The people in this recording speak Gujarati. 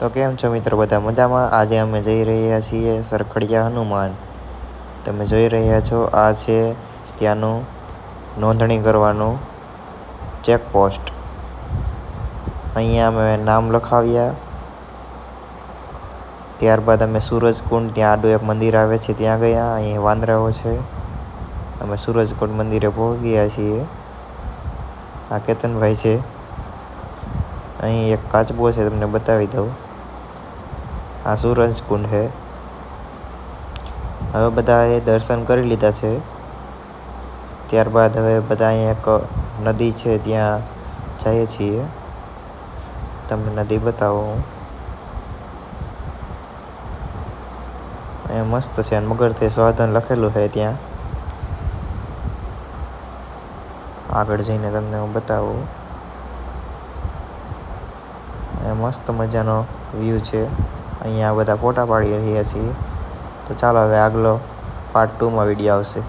તો કેમ છો મિત્રો? બધા મજામાં? આજે અમે જઈ રહ્યા છીએ સરખડિયા હનુમાન. તમે જોઈ રહ્યા છો, આ છે ત્યાંનું નોંધણી કરવાનું ચેકપોસ્ટ. અહીંયા અમે નામ લખાવ્યા. ત્યારબાદ અમે સૂરજકુંડ, ત્યાં આડું એક મંદિર આવે છે, ત્યાં ગયા. અહીં વાંદરાઓ છે. અમે સૂરજકુંડ મંદિરે પહોંચી ગયા છીએ. આ કેતનભાઈ છે. અહીં એક કાચબો છે, તમને બતાવી દઉં. આ સૂરજકુંડ છે. હવે બધાએ દર્શન કરી લીધા છે. ત્યારબાદ હવે બધા અહીં એક નદી છે, ત્યાં જઈએ છીએ. તમને નદી બતાવો. અહીંયા મસ્ત છે મગરથી સાધન લખેલું છે ત્યાં. આગળ જઈને તમને હું બતાવું. અહીંયા મસ્ત મજાનો વ્યૂ છે. અહીંયા બધા ફોટા પાડી રહ્યા છીએ. તો ચાલો હવે આગલો પાર્ટ ટુમાં વીડિયો આવશે.